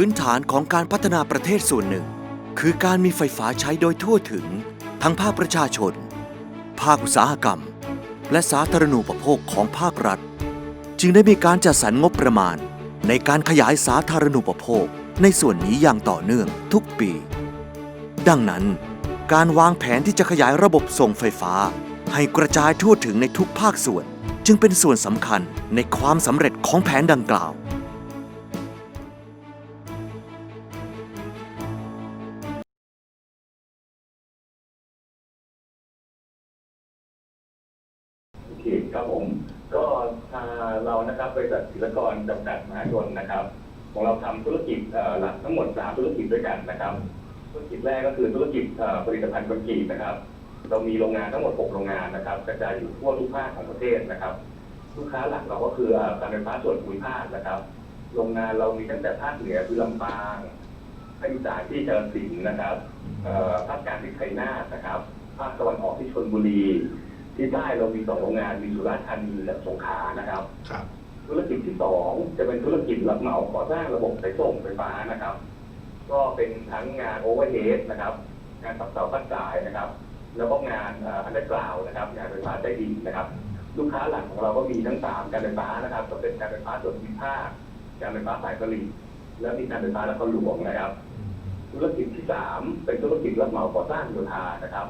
พื้นฐานของการพัฒนาประเทศส่วนหนึ่ง คือการมีไฟฟ้าใช้โดยทั่วถึง ทั้งภาคประชาชน ภาคอุตสาหกรรม และสาธารณูปโภคของภาครัฐ จึงได้มีการจัดสรรงบประมาณ ในการขยายสาธารณูปโภคในส่วนนี้อย่างต่อเนื่องทุกปี ดังนั้น การวางแผนที่จะขยายระบบส่งไฟฟ้า ให้กระจายทั่วถึงในทุกภาคส่วน จึงเป็นส่วนสำคัญในความสำเร็จของแผนดังกล่าว จำกัดมหาชนนะครับ ของเราทำธุรกิจหลักทั้งหมด3ธุรกิจด้วยกันนะครับ ธุรกิจแรกก็คือธุรกิจผลิตภัณฑ์คอนกรีตนะครับ เรามีโรงงานทั้งหมด 6 โรงงานนะครับ กระจายอยู่ทั่วทุกภาคของประเทศนะครับ ลูกค้าหลักเราก็คือการไฟฟ้าส่วนภูมิภาคนะครับ โรงงานเรามีตั้งแต่ภาคเหนือคือลำปางภาคอีสานที่กาฬสินธุ์นะครับภาคกลางที่ชัยนาทนะครับ ภาคตะวันออกที่ชลบุรี ที่ใต้เรามีสองโรงงานมีสุราษฎร์ธานีและสงขลานะครับ ธุรกิจที่สองจะเป็นธุรกิจรับเหมาก่อสร้างระบบสายส่งไฟฟ้านะครับ ก็เป็นทั้งงานโอเวอร์เฮดนะครับ งานตัดเสาตั้งสายนะครับ แล้วก็งานอันดอร์กราวนะครับ งานไฟฟ้าใต้ดินนะครับ ลูกค้าหลักของเราก็มีทั้งสามการไฟฟ้านะครับก็เป็นการไฟฟ้าส่วนภูมิภาคการไฟฟ้าสายผลิตและมีการไฟฟ้านครหลวงนะครับ ธุรกิจที่สามเป็นธุรกิจรับเหมาก่อสร้างโยธานะครับ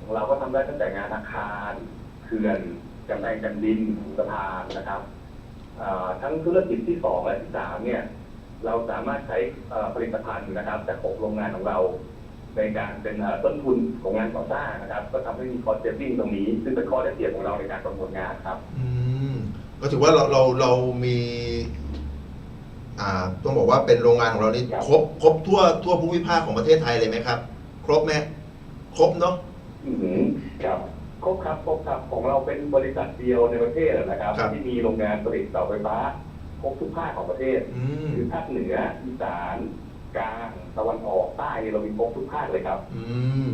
ของเราก็ทำได้ตั้งแต่งานอาคารเขื่อนกำแพงกันดินสะพานนะครับ ทั้งธุรกิจที่สองและที่สามเนี่ย เราสามารถใช้เอ่อผลิตภัณฑ์นะครับ จากหกโรงงานของเรา ในการเป็นเอ่อต้นทุนของงานก่อสร้างนะครับ ก็ทำให้มีคอสเซฟวิ่งตรงนี้ ซึ่งเป็นข้อได้เปรียบของเราในการประมูลงานครับ อืมก็ถือว่าเราเราเรามี อ่าต้องบอกว่าเป็นโรงงานของเรานี่ครับครบครบทั่วทั่วภูมิภาคของประเทศไทยเลยไหมครับ ครบไหมครบเนาะอืมครับ ครบครับครบครับของเราเป็นบริษัทเดียวในประเทศนะครับ ครับ ที่มีโรงงานผลิตเสาไฟฟ้าครบทุกภาคของประเทศ อืมคือภาคเหนืออีสานกลางตะวันออกใต้เนี่ยเรามีครบทุกภาคเลยครับ อืม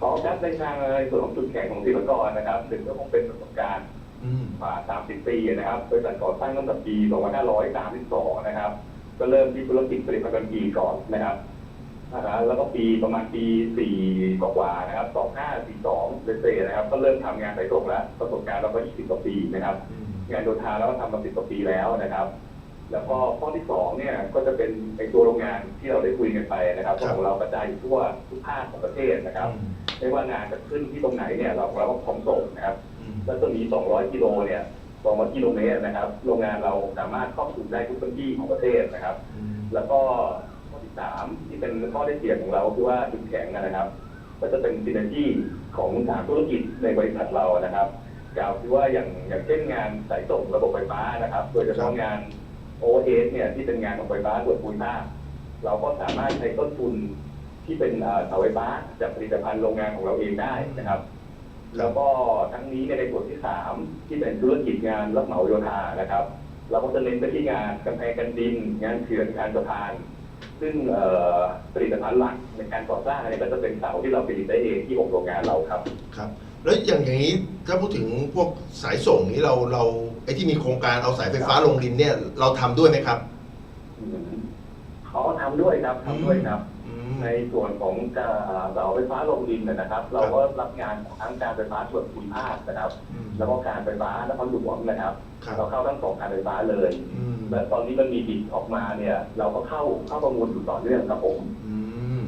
ขอครับในทางในส่วนของจุดแข็งของศิลปากรนะครับหนึ่งก็คงเป็นประสบการณ์อืมกว่า30 ปีนะครับบริษัทก่อสร้างตั้งแต่ปี 2532 นะครับ ก็เริ่มที่ธุรกิจผลิตภัณฑ์กันกีก่อนนะครับนะครับแล้วก็ปีประมาณปี4กว่าๆนะครับ2542เศษๆนะครับ ก็เริ่มทำงานสายตรงแล้วประสบการณ์เราก็20กว่าปีนะครับอืมงานโยธาแล้วก็ทำมาสิบกว่าปีแล้วนะครับ แล้วก็ข้อที่สองเนี่ยก็จะเป็นในตัวโรงงานที่เราได้คุยกันไปนะครับครับของเรากระจายอยู่ทั่วทุกภาคของประเทศนะครับอืมไม่ว่างานจะขึ้นที่ตรงไหนเนี่ยเราเราก็พร้อมส่งนะครับอืมแล้วตรงนี้200กิโลเนี่ย 200กิโลเมตรนะครับ โรงงานเราสามารถครอบคลุมได้ทุกพื้นที่ของประเทศนะครับอืมแล้วก็ข้อที่สามที่เป็นข้อได้เปรียบของเราคือว่าจุดแข็งนะครับ ก็จะเป็นซินเนจีของสามธุรกิจในบริษัทเรานะครับกล่าวคือว่าอย่างอย่างเช่นงานสายส่งระบบไฟฟ้านะครับ โดยเฉพาะงานโอเอสเนี่ยที่เป็นงานของไฟฟ้าส่วนภูมิภาคเราก็สามารถใช้ต้นทุนที่เป็นเอ่อเสาไฟฟ้าจากผลิตภัณฑ์โรงงานของเราเองได้นะครับ แล้วก็ทั้งนี้เนี่ยในส่วนที่สามที่เป็นธุรกิจงานรับเหมาโยธานะครับ เราก็จะเน้นไปที่งานกำแพงกันดิน งานเขื่อนงานสะพาน ซึ่งเอ่อผลิตภัณฑ์หลักในการก่อสร้างเนี่ยก็จะเป็นเสาที่เราผลิตได้เองที่หกโรงงานเราครับครับ แล้วอย่างอย่างนี้ถ้าพูดถึงพวกสายส่งนี้เราเราไอ้ที่มีโครงการเอาสายไฟฟ้าลงดินเนี่ยเราทำด้วยไหมครับเขาทำด้วยครับทำด้วยครับอืม ในส่วนของการเสาไฟฟ้าลงดินเนยนะครับ เราก็รับงานของทั้งการไฟฟ้าส่วนภูมิภาคนะครับอืมแล้วก็การไฟฟ้านครหลวงนะครับครับ เราเข้าทั้งสองการไฟฟ้าเลยอืมและตอนนี้มันมีบิดออกมาเนี่ย เราก็เข้าเข้าประมูลอยู่ต่อเนื่องครับผมอืม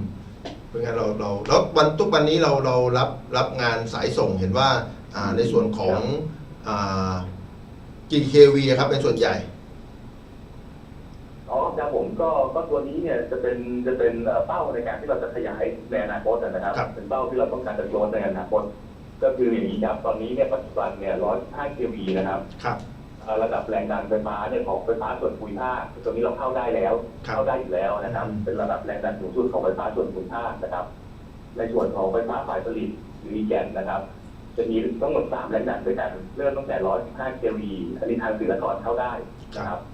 เป็นไงเราเราแล้ววันทุกวันนี้เราเรารับรับงานสายส่งเห็นว่าอ่าในส่วนของอ่า GKV อะครับเป็นส่วนใหญ่อ๋อ ครับผมก็ก็ตัวนี้เนี่ยจะเป็นจะเป็นเอ่อเป้าในการที่เราจะขยายในอนาคตนะครับครับ เป็นเป้าที่เราต้องการจะโกรธในอนาคตก็คืออย่างนี้ครับตอนนี้เนี่ยปัจจุบันเนี่ย105 kV นะครับครับเอ่อระดับแรงดันไฟฟ้าเนี่ยของไฟฟ้าส่วนภูมิภาคตัวนี้เราเข้าได้แล้วครับเข้าได้อยู่แล้วนะครับอืมเป็นระดับแรงดันสูงสุดของไฟฟ้าส่วนภูมิภาคนะครับ ในส่วนของไฟฟ้าฝ่ายผลิตหรือแกนนะครับ จะมีทั้งหมด3แรงดันด้วยกันเริ่มตั้งแต่ 115 kV อันนี้ทางศิลปากรเข้าได้นะครับแ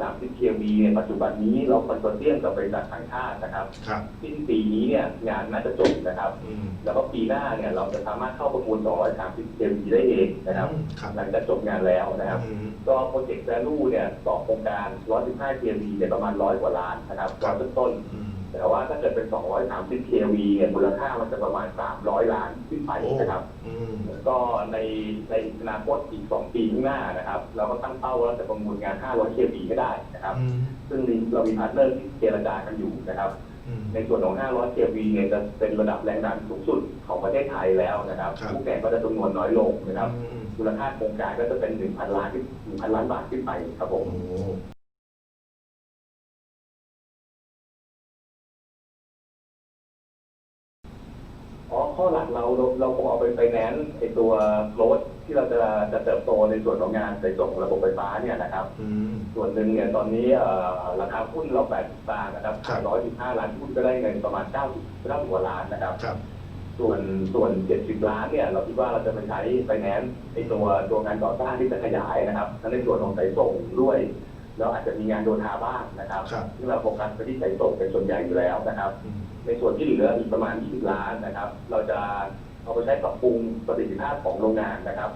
230 kV เนี่ยปัจจุบันนี้เราคอนโซเซียมกับบริษัทต่างชาตินะครับครับ สิ้นปีนี้เนี่ยงานน่าจะจบนะครับ อืมแล้วก็ปีหน้าเนี่ยเราจะสามารถเข้าประมูล 230 kV ได้เองนะครับ ครับหลังจากจบงานแล้วนะครับ อืม ก็โปรเจกต์ value เนี่ยต่อโครงการ 115 kV เนี่ยประมาณ 100 กว่าล้านนะครับครัร้อบยต้นๆอืม แต่ว่าถ้าเกิดเป็น 230 kV เนี่ยมูลค่ามันจะประมาณ 300 ล้านขึ้นไปโอ้นะครับ อืม แล้วก็ในในอนาคตอีก 2 ปีข้างหน้านะครับ เราก็ตั้งเป้าว่าเราจะประมูลงาน 500 kV ให้ได้นะครับ อืม ซึ่งเรามีพาร์ทเนอร์ที่เจรจากันอยู่นะครับ อืม ในส่วนของ 500 kV เนี่ยจะเป็นระดับแรงดันสูงสุดของประเทศไทยแล้วนะครับครับคู่แข่งก็จะจำนวนน้อยลงนะครับ อืมมูลค่าโครงการก็จะเป็น 1,000 ล้านขึ้น1,000 ล้านบาทขึ้นไปครับผมโอ้โห เราเราเราคงเอาไปไฟแนนซ์ไอตัวรถที่เราจะจะเติบโตในส่วนของงานสายส่งระบบไฟฟ้าเนี่ยนะครับ อืม ส่วนหนึ่งเนี่ยตอนนี้เอ่อราคาหุ้นเรา80บาทนะครับครับ 115 ล้านหุ้นก็ได้เงินประมาณ90 90กว่าล้านนะครับ ครับส่วนส่วน 70 ล้านเนี่ยเราคิดว่าเราจะไปใช้ไฟแนนซ์ในตัวตัวงานก่อสร้างที่จะขยายนะครับทั้งในส่วนของสายส่งด้วย แล้วอาจจะมีงานโดทาบ้างนะครับครับซึ่งเราโฟกัสไปที่สายส่งเป็นส่วนใหญ่อยู่แล้วนะครับอืมในส่วนที่เหลืออีกประมาณ 20 ล้านนะครับ เราจะเอาไปใช้ปรับปรุงประสิทธิภาพของโรงงานนะครับ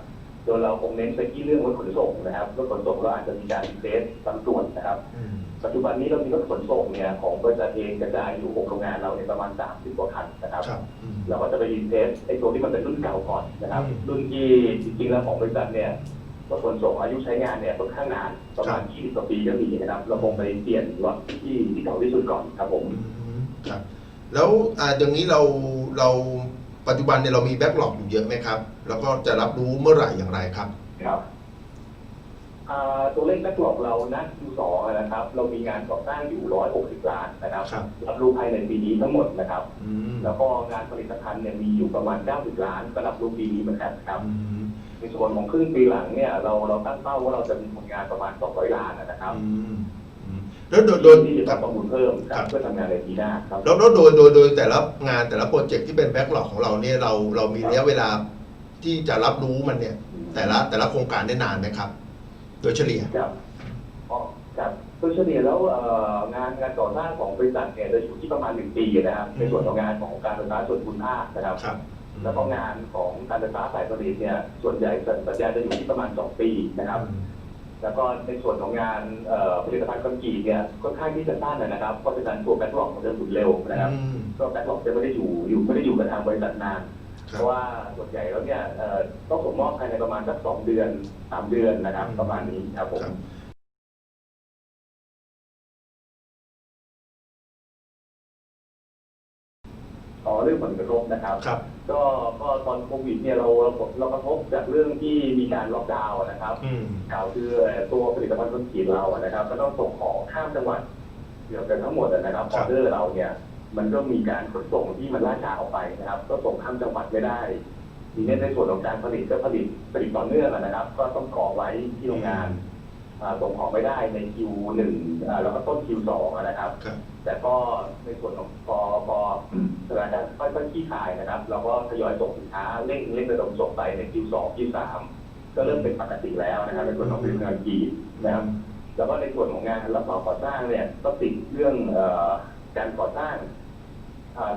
โดยเราคงเน้นไปที่เรื่องรถขนส่งนะครับรถขนส่งเราอาจจะมีการอินเทสบางส่วนนะครับอืมปัจจุบันนี้เรามีรถขนส่งเนี่ยของบริษัทเองกระจายอยู่6โรงงานเราเนี่ยประมาณ 30กว่าคันนะครับครับอืมเราก็จะไปอินเทสไอ้ตัวที่มันเป็นรุ่นเก่าก่อนนะครับอืมรุ่นที่จริงๆแล้วของบริษัทเนี่ย รถขนส่งอายุใช้งานเนี่ยค่อนข้างนานประมาณ20กว่าปีก็มีนะครับ เราคงไปเปลี่ยนรถที่ที่เก่าที่สุดก่อนครับผมอืมครับ แล้วอ่าอย่างนี้เราเราปัจจุบันเนี่ยเรามีแบ็กหลอกอยู่เยอะไหมครับ แล้วก็จะรับรู้เมื่อไหร่อย่างไรครับครับอ่าตัวเลขแบ็กหลอกเรานะ Q2 นะครับ เรามีงานก่อสร้างอยู่ 160 ล้านนะครับครับรับรู้ภายในปีนี้ทั้งหมดนะครับอืมแล้วก็งานผลิตภัณฑ์เนี่ยมีอยู่ประมาณ 90 ล้านก็รับรู้ปีนี้เหมือนกันครับอืม ในส่วนของครึ่งปีหลังเนี่ยเราเราตั้งเป้าว่าเราจะมีผลงานประมาณ 200 ล้านนะครับอืมอืมแล้วโดยโดย ที่จะครับประมูลเพิ่มคครัรับบเพื่อทำงานในปีหน้าครับ แล้วแล้วโดยโดยโดยแต่ละงานแต่ละโปรเจกต์ที่เป็นแบ็กหลอกของเราเนี่ยเราเรามีระยะเวลาที่จะรับรู้มันเนี่ย แต่ละแต่ละโครงการได้นานไหมครับ โดยเฉลี่ย ครับอ๋อครับโดยเฉลี่ยแล้วเอ่องานงานก่อสร้างของบริษัทเนี่ยจะอยู่ที่ประมาณหนึ่งปีนะครับ ในส่วนของงานของการไฟฟ้าส่วนภูมิภาคนะครับ ครับ แล้วก็งานของการไฟฟ้าฝ่ายผลิตเนี่ย ส่วนใหญ่สัญญาจะอยู่ที่ประมาณ 2 ปีนะครับ แล้วก็ในส่วนของงานเอ่อผลิตภัณฑ์คอนกรีตเนี่ยค่อนข้างที่จะสั้นนะครับ เพราะฉะนั้นตัวแบ็คล็อกมันจะหมุนเร็วนะครับอืมก็แบ็คล็อกจะไม่ได้อยู่อยู่ไม่ได้อยู่กับทางบริษัทนานคเพรับราะว่าส่วนใหญ่แล้วเนี่ยเอ่อต้องส่งมอบภายในประมาณสักสองเดือนสามเดือนนะครับอืมประมาณนี้ครับผม ต่อเรื่องผลกระทบนะครับ ครับ ก็ก็ตอนโควิดเนี่ยเราเราเรากระทบจากเรื่องที่มีการล็อกดาวน์นะครับอืม กล่าวคือตัวผลิตภัณฑ์คอนกรีตเราอะนะครับก็ต้องส่งของข้ามจังหวัดเกือบจะทั้งหมดอะนะครับคอรัอบ เดอร์เราเนี่ย มันก็มีการขนส่งที่มันล่าช้าออกไปนะครับ ก็ส่งข้ามจังหวัดไม่ได้ทีนี้ในส่วนของการผลิตก็ผลิตผลิตต่อเนื่องอะนะครับ ก็ต้องกรอไว้ที่โรงงานอ่า ส่งของไม่ได้ใน Q1 อ่าแล้วก็ต้น Q2 อะนะครับครับ แต่ก็ในส่วนของพอพอสถานการณ์ค่อยๆขี้คายนะครับ เราก็ทยอยส่งสินค้าเร่งเร่งระดมส่งไปใน Q2 Q3 ก็เริ่มเป็นปกติแล้วนะครับในส่วนของผลิตภัณฑ์กีดนะครับ แล้วก็ในส่วนของงานรับเหมาก่อสร้างเนี่ยก็ติดเรื่องเออการก่อสร้างอ่า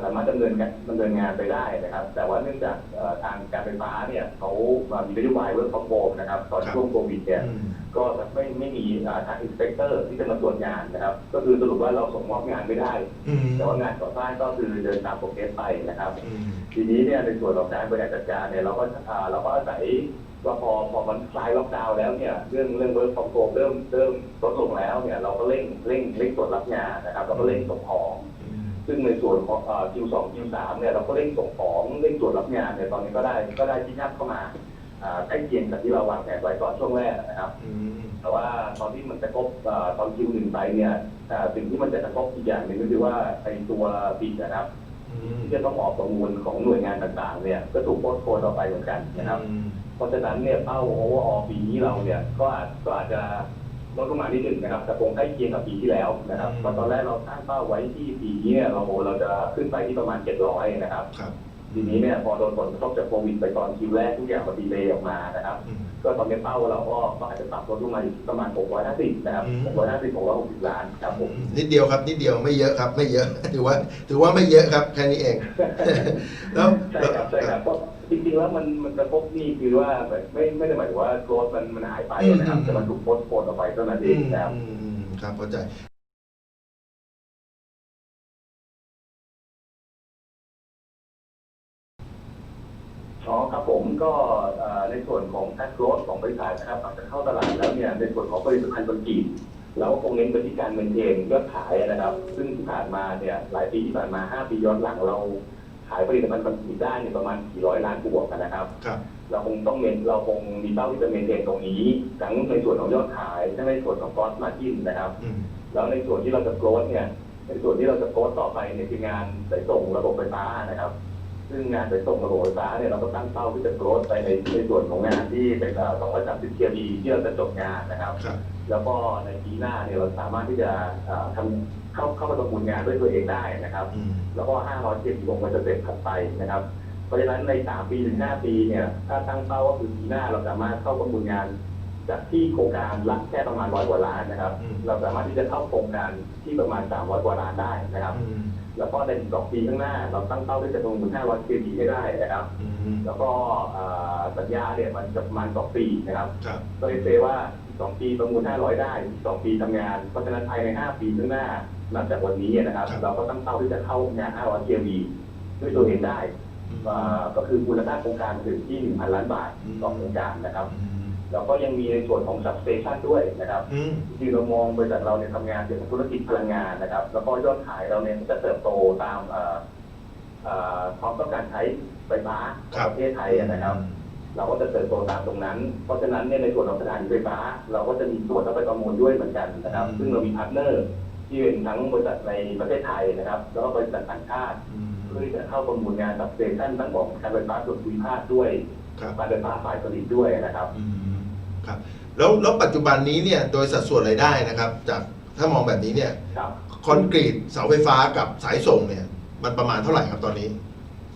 สามารถดำเนินการดำเนินงานไปได้นะครับ แต่ว่าเนื่องจากเอ่อทางการไฟฟ้าเนี่ยเขามามีนโยบายเรื่องของโฟมนะครับตอนครับช่วงโควิดเนี่ยอืมก็ไม่ไม่มีอ่าทางอินสเปกเตอร์ที่จะมาตรวจงานนะครับ ก็คือสรุปว่าเราส่งมอบงานไม่ได้อืมแต่ว่างานก่อสร้างก็คือเดินตามโปรเกรสไปนะครับอืมทีนี้เนี่ยในส่วนของการบริหารจัดการเนี่ยเราก็อ่าเราก็อาศัยว่าพอพอมันคลายล็อกดาวน์แล้วเนี่ยเรื่องเรื่องเวิร์กฟอร์มโฮมเริ่มเริ่มลดลงแล้วเนี่ยเราก็เร่งเร่งเร่งตรวจรับงานนะครับเราก็เร่งส่งของอืม ซึ่งในส่วนของเอ่อ Q2 Q3 เนี่ยเราก็เร่งส่งของเร่งตรวจรับงานเนี่ยตอนนี้ก็ได้ก็ได้ที่นับเข้ามาอ่าใกล้เคียงกับที่เราวางแผนไว้ตอนช่วงแรกนะครับอืมแต่ว่าตอนที่มันกระทบเอ่อตอน Q1 ไปเนี่ยอ่าสิ่งที่มันจะกระทบอีกอย่างหนึ่งก็คือว่าไอ้ตัวปีกนะครับอืมที่จะต้องออกประมูลของหน่วยงานต่างๆ เนี่ย ก็ถูกโพสต์โพนออกไปเหมือนกันนะครับอืมเพราะฉะนั้นเนี่ยเป้าโอเวอร์ออปีนี้เราเนี่ยก็อาจก็อาจจะ ลดลงมานิดหนึ่งนะครับแต่คงใกล้เคียงกับปีที่แล้วนะครับอืมเพราะตอนแรกเราตั้งเป้าไว้ที่ปีนี้เนี่ยเราเราจะขึ้นไปที่ประมาณ 700 นะครับครับทีนี้เนี่ยพอโดนผลกระทบจากโควิดไปตอนคิวแรกทุกอย่างมันดีเลย์ออกมานะครับอืมก็ตอนนี้เป้าเราก็ก็อาจจะปรับลดลงมาอยู่ที่ประมาณ 650 นะครับอืม650 660 ล้านครับผมนิดเดียวครับนิดเดียวไม่เยอะครับไม่เยอะถือว่าถือว่าไม่เยอะครับแค่นี้เองแล้วใช่ครับใช่ครับเพราะ จริงๆแล้วมันมันกระทบนี่คือว่าแบบไม่ไม่ได้หมายถึงว่าโกรธมันมันหายไปนะครับอืมแต่มันถูกโพสต์โพสต์ออกไปเท่านั้นเออืงมนะครับอืมอืมครับเข้าใจอ๋อครับผมก็เอ่อในส่วนของแพ็คโกรธของบริษัทนะครับหลังจากเข้าตลาดแล้วเนี่ยในส่วนของผลิตภัณฑ์คอนกรีตเราก็คงเน้นไปที่การเมนเทนยอดขายนะครับ ซึ่งที่ผ่านมาเนี่ยหลายปีที่ผ่านมา 5 ปีย้อนหลังเรา ขายผลิตภัณฑ์คอนกรีตได้เนี่ยประมาณ 400 ล้านบวกนะครับ ครับ เราคงต้องเมนเราคงมีเป้าที่จะเมนเทนตรงนี้ทั้งในส่วนของยอดขายทั้งในส่วนของคอสมาจินนะครับ อืม แล้วในส่วนที่เราจะโกรธเนี่ย ในส่วนที่เราจะโกรธต่อไปเนี่ยคืองานสายส่งระบบไฟฟ้านะครับ ซึ่งงานสายส่งระบบไฟฟ้าเนี่ยเราก็ตั้งเป้าที่จะโกรธไปในในส่วนของงานที่เป็น230 kV ที่เราจะจบงานนะครับ ครับ แล้วก็ในปีหน้าเนี่ยเราสามารถที่จะเอ่อทำเข้าเข้ามาประมูลงานด้วยตัวเองได้นะครับ อืม แล้วก็ 500เจ็ดลงมาจะเสร็จถัดไปนะครับ เพราะฉะนั้นใน 3 ปีถึง 5 ปีเนี่ย ถ้าตั้งเป้าว่าคือปีหน้าเราสามารถเข้าประมูลงาน จากที่โครงการละแค่ประมาณร้อยกว่าล้านนะครับ อืม เราสามารถที่จะเข้าโครงการที่ประมาณ 300 กว่าล้านได้นะครับ อืม แล้วก็ในอีกสองปีข้างหน้า เราตั้งเป้าที่จะประมูล500 kV ให้ได้นะครับอืมแล้วก็เอ่อสัญญาเนี่ยมันจะประมาณ2ปีนะครับครับ ก็เลยเซว่าอีก2ปีประมูล 500 ได้อีก2ปีทำงาน เพราะฉะนั้นภายใน 5 ปีข้างหน้า นับจากวันนี้นะครับ เราก็ตั้งเป้าที่จะเข้างาน 500 kV ด้วยตัวเองได้อืมอ่าก็คือมูลค่าโครงการถึงที่ 1,000 ล้านบาทต่อโครงการนะครับอืม แล้วก็ยังมีในส่วนของ substation ด้วยนะครับอืม จริงๆเรามองบริษัทเราเนี่ยทำงานเกี่ยวกับธุรกิจพลังงานนะครับ แล้วก็ยอดขายเราเนี่ยจะเติบโตตามเอ่อเอ่อความต้องการใช้ไฟฟ้าของประเทศไทยนะครับ เราก็จะเติบโตตามตรงนั้น เพราะฉะนั้นเนี่ยในส่วนของสถานีไฟฟ้า เราก็จะมีส่วนเข้าไปประมูลด้วยเหมือนกันนะครับซึ่งเรามีพาร์ทเนอร์ที่เป็นทั้งบริษัทในประเทศไทยนะครับ แล้วก็บริษัทต่างชาติอืมเพื่อที่จะเข้าประมูลงานกับสเตชันทั้งของการไฟฟ้าส่วนภูมิภาคด้วยครับการไฟฟ้าฝ่ายผลิตด้วยนะครับ อืม ครับแล้วแล้วปัจจุบันนี้เนี่ยโดยสัดส่วนรายได้นะครับ จากถ้ามองแบบนี้เนี่ยครับ คอนกรีตเสาไฟฟ้ากับสายส่งเนี่ย มันประมาณเท่าไหร่ครับตอนนี้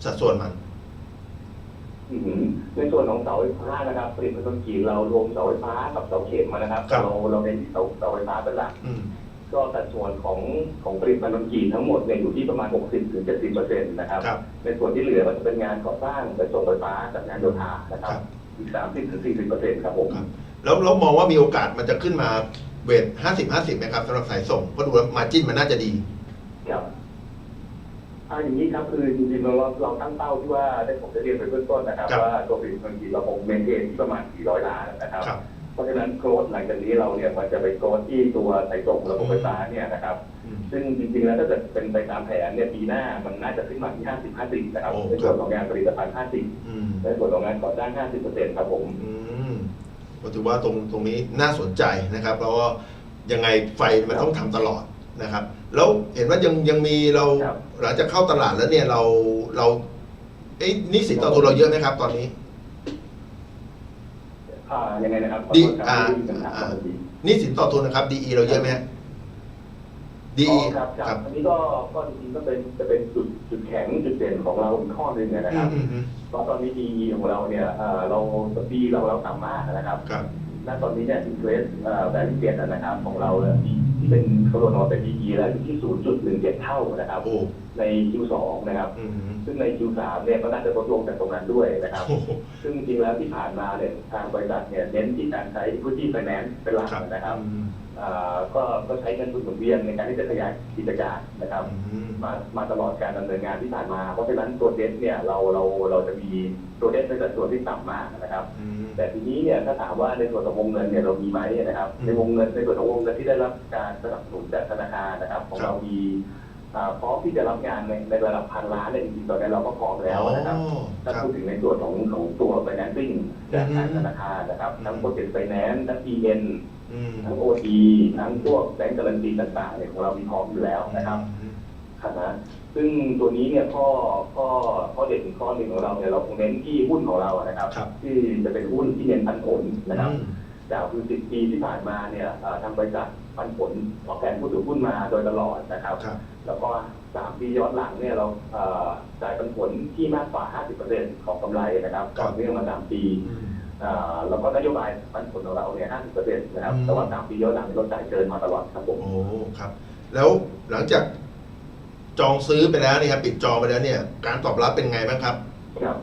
สัดส่วนมัน อืมในส่วนของเสาไฟฟ้านะครับผลิตภัณฑ์คอนกรีตเรารวมเสาไฟฟ้ากับเสาเข็มนะครับ ครับ เราเราเน้นที่เสาเสาไฟฟ้าเป็นหลัก อืมก็สัดส่วนของของผลิตภัณฑ์คอนกรีตทั้งหมดเนี่ยอยู่ที่ประมาณ 60ถึง70เปอร์เซ็นต์นะครับ ครับ ในส่วนที่เหลือก็จะเป็นงานก่อสร้างและส่งไฟฟ้ากับงานโยธานะคครัรับ บ อีก30ถึง40เปอร์เซ็นต์ครับผมครับแล้วเรามองว่ามีโอกาสมันจะขึ้นมาเวทห้าสิบห้าสิบไหมครับสำหรับสายส่งเพราะดูแล้วมาจิ้นมันน่าจะดีครับอ่าอย่างนี้ครับคือจริงๆเราเราตั้งเป้าที่ว่าได้ผมได้เรียนไปเบื้องต้นนะครับครับว่าตัวผลิตภัณฑ์คอนกรีตเราคงเมนเทนที่ประมาณ 400 ล้านนะครับครับ เพราะฉะนั้นโกรดหลังจากนี้เราเนี่ยมันจะไปโกรดที่ตัวสายส่งระบบไฟฟ้าเนี่ยนะครับอืมซึ่งจริงๆแล้วถ้าเกิดเป็นไปตามแผนเนี่ยปีหน้ามันน่าจะขึ้นมาที่ 50 50 นะครับโอ้ในส่วนของงานผลิตภัณฑ์ 50อืมในส่วนของงานก่อสร้าง 50เปอร์เซ็นต์ครับผมอืมก็ถือว่าตรงตรงนี้น่าสนใจนะครับแล้วก็ยังไงไฟมันต้องทำตลอดนะครับ แล้วเห็นว่ายังยังมีเราครับหลังจากเข้าตลาดแล้วเนี่ยเราเราเอ้ยหนี่สินต่อทุนเราเยอะไหมครับ ตอนนี้ อ่ายังไงนะครับขอดีโทษครับอ่าที่มีปัญหาอ่าพอดีหนี่สินต่อทุนนะครับ DE เราเยอะไหมฮะ อ๋ DE อครับครับอันนี้ก็ก็จริงๆก็เป็นจะเป็นจุดจุดแข็งจุดเด่นของเราอีกข้อหนึ่งนะคอืรัมบอืมอืมเพราะตอนนี้ดีของเราเนี่ยเอ่อเราปีเราเราต่ำมากนะครับ ครับ ณตอนนี้เนี่ยอินเทรสเอ่อแบงค์เจ็นะครับของเราเนี่ยที่เป็นคำนวณออกมาเป็นดีแล้วอยู่ที่ 0.17 เท่านะครับ โอ้ ใน Q2 นะครับอืมอืมซึ่งใน Q3 เนี่ยก็น่าจะลดลงจากตรงนั้นด้วยนะครับ โอ้โหซึ่งจริงๆแล้วที่ผ่านมาเนี่ยทางบริษัทเนี่ยเน้นที่การใช้พื้นที่ไฟแนนซ์เป็นหลักครับนะครับอืมอ่าก็ก็ใช้เงินทุนหมุนเวียนในการที่จะขยายกิจการนะครับ อืม มามาตลอดการดำเนินงานที่ผ่านมา เพราะฉะนั้นตัวเดสเนี่ยเราเราเราจะมีตัวเดสเป็นสัดส่วนที่ต่ำมากนะครับ อืม แต่ทีนี้เนี่ยถ้าถามว่าในส่วนของวงเงินเนี่ยเรามีไหมนะครับ อืมในวงเงินในส่วนของวงเงินที่ได้รับการสนับสนุนจากธนาคารนะครับ ของครับ เรามีอ่า พร้อมที่จะรับงานในในระดับพันล้านเนี่ยจริงๆตอนนี้เราก็พร้อมแล้วนะครับอ๋อถ้าครับพูดถึงในส่วนของของตัว financing จากทางธนาคารนะครับทั้งโปรเจกต์ไฟแนนซ์ทั้ง EN อืมทั้ง OT ทั้งพวกแบงก์การันตีต่างๆเนี่ยของเรามีพร้อมอยู่แล้วนะครับนะซึ่งตัวนี้เนี่ยข้อข้อข้อเด่นข้อหนึ่งของเราเนี่ยเราคงเน้นที่หุ้นของเรานะครับครับที่จะเป็นหุ้นที่เน้นปันผลนะครับอืมจากคือสิบปีที่ผ่านมาเนี่ยเอ่อทางบริษัท ปันผลตอบแทนผู้ถือหุ้นมาโดยตลอดนะครับ ครับแล้วก็สามปีย้อนหลังเนี่ยเราเอ่อจ่ายปันผลที่มากกว่า 50%ของกำไรนะครับครัต่บอเนื่องมาสามปีอืมอ่าแล้วก็นโยบายปันผลของเราเนี่ย50%นะครับอืม แต่ว่าสามปีย้อนหลังเราจ่ายเกินมาตลอดครับผม โอ้ครับ แล้วหลังจากจองซื้อไปแล้วเนี่ยครับปิดจองไปแล้วเนี่ย การตอบรับเป็นไงบ้างครับ ครับ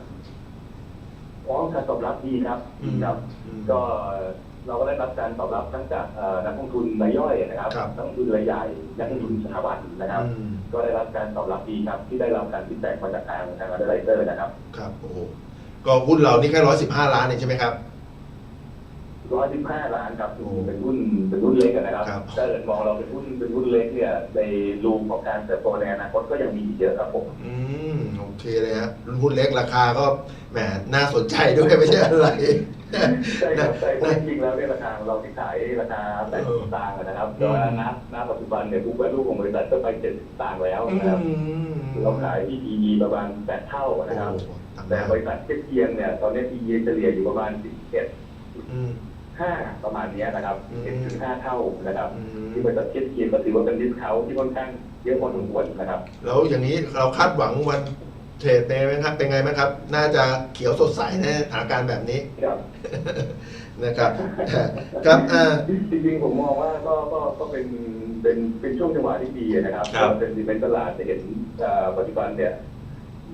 อ๋อการตอบรับดีครับดีครับ อืม ก็ เราก็ได้รับการตอบรับทั้งจากเอ่อนักลงทุนรายย่อยนะครับครับนักลงทุนรายใหญ่นักลงทุนสถาบันนะครับอืมก็ได้รับการตอบรับดีครับ ที่ได้รับการติดแตกมาจากทางทางอันเดอร์ไรเตอร์นะครับ ครับโอ้โหก็หุ้นเรานี่แค่ร้อยสิบห้าล้านเองใช่ไหมครับร้อยสิบห้าล้านครับโอ้เป็นหุ้นเป็นหุ้นเล็กอะนะครับครับถ้าเกิดมองเราเป็นหุ้นเป็นหุ้นเล็กเนี่ยในรูมของการเติบโตในอนาคตก็ยังมีอีกเยอะครับผมอืมโอเคเลยฮะหุ้นเล็กราคาก็แหมน่าสนใจด้วยไม่ใช่อะไร ใช่ครับใช่เพราะจริงๆแล้วเนี่ยราคาของเราที่ขายราคาแปดเอสิอบตางค์อะนะครับแต่ว่าณณปัจจุบันเนี่ยบุ๊กแวลูของบริษัทก็ไปเจ็ดสิบตางค์แล้วอืนะครับมเราขายที่ PE ประมาณแปดเท่านะครับโอ้โหต่างแต่ดาวบริษัทเทียบเทียมเนี่ยตอนนี้ PE เฉลี่ยอยู่ประมาณสิบเอ็ดอืมห้าประมาณเนี้ยนะครับอืมเจ็ดถึงห้าเท่านะครับอืมที่บริษัทเทียบเทียมก็ถือว่าเป็นดิสเขาที่ค่อนข้างเยอะพอสมควรนะครับ แล้วอย่างนี้เราคาดหวังวัน เทรดเป็นไงครับเป็นไงไหมครับ น่าจะเขียวสดใสในสถานการณ์แบบนี้ ครับ นะครับ ครับอ่า จริงๆผมมองว่าก็ก็ก็เป็นเป็นเป็นช่วงจังหวะที่ดีนะครับครับ เป็นเป็นตลาดจะเห็นเอ่อปัจจุบันเนี่ย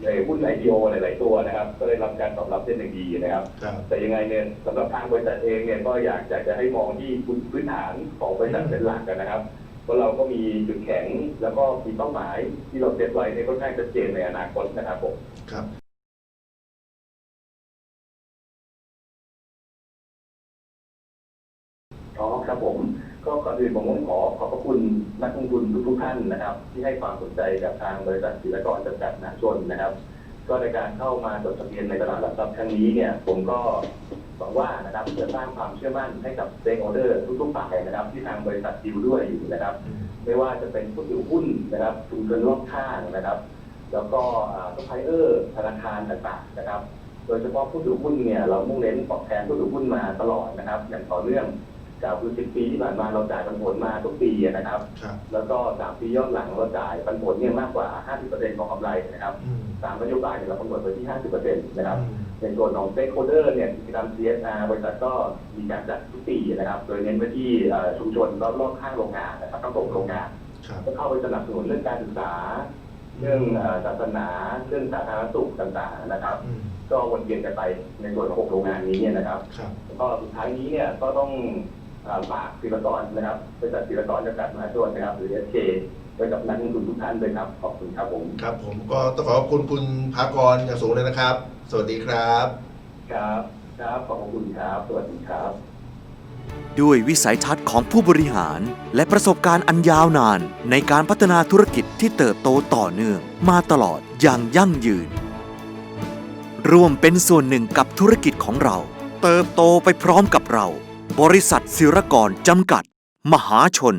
ในหุ้น IPO หลายๆตัวนะครับ ก็ได้รับการตอบรับเป็นอย่างดีนะครับ ครับ แต่ยังไงเนี่ยสำหรับทางบริษัทเองเนี่ยก็อยากจะจะให้มองที่พื้นฐานของบริษัทเป็นหลักกันนะครับ เพราะเราก็มีจุดแข็งแล้วก็มีเป้าหมายที่เราเซตไว้เนี่ยค่อนข้างชัดเจนในอนาคตนะครับผมครับอ๋อครับผม ก็ก่อนอื่นผมต้องขอขอบพระคุณนักลงทุนทุกๆท่านนะครับ ที่ให้ความสนใจกับทางบริษัทศิลปากรจำกัดมหาชนนะครับ ก็ในการเข้ามาจดทะเบียนในตลาดหลักทรัพย์ครั้งนี้เนี่ยผมก็หวังว่านะครับจะสร้างความเชื่อมั่นให้กับสเต็กโอเดอร์ทุกๆฝ่ายนะครับ ที่ทางบริษัทดิวด้วยอยู่นะครับอืมไม่ว่าจะเป็นผู้ถือหุ้นนะครับชุมชนรอบข้างนะครับ แล้วก็ซัพพลายเออร์ธนาคารต่างๆนะครับ โดยเฉพาะผู้ถือหุ้นเนี่ยเรามุ่งเน้นตอบแทนผู้ถือหุ้นมาตลอดนะครับ อย่างต่อเนื่อง จากคือ10ปีที่ผ่านมาเราจ่ายปันผลมาทุกปีนะครับ ครับ แล้วก็3ปีย้อนหลังเราจ่ายปันผลเนี่ยมากกว่า 50%ของกำไรนะครับอืมตามนโยบายเนี่ยเรากำหนดไว้ที่ 50%นะครับ อืม ในส่วนของ stakeholder เนี่ยกิจกรรม CSR บริษัทก็มีการจัดทุกปีนะครับ โดยเน้นไปที่เอ่อชุมชนรอบๆข้างโรงงานนะครับต้องส่งโรงงาน ครับ ก็เข้าไปสนับสนุนเรื่องการศึกษา เรื่องเอ่อศาสนา เรื่องสาธารณสุขต่างๆนะครับ อืม ก็วนเวียนกันไปในส่วนของหกโรงงานนี้เนี่ยนะครับ ครับ แล้วก็สุดท้ายนี้เนี่ยก็ต้องเอ่อ ฝากศิลปากรนะครับบริษัทศิลปากรจำกัดมหาชนนะครับหรือ SK ไว้กับนักลงทุนทุกท่านด้วยครับ ขอบคุณครับผม ครับ ผมก็ต้องขอบคุณคุณภากรอย่างสูงเลยนะครับ สวัสดีครับ ครับ ครับ ขอบคุณครับ สวัสดีครับ ด้วยวิสัยทัศน์ของผู้บริหาร และประสบการณ์อันยาวนาน ในการพัฒนาธุรกิจที่เติบโตต่อเนื่อง มาตลอดอย่างยั่งยืน ร่วมเป็นส่วนหนึ่งกับธุรกิจของเรา เติบโตไปพร้อมกับเรา บริษัทศิรกรจำกัด มหาชน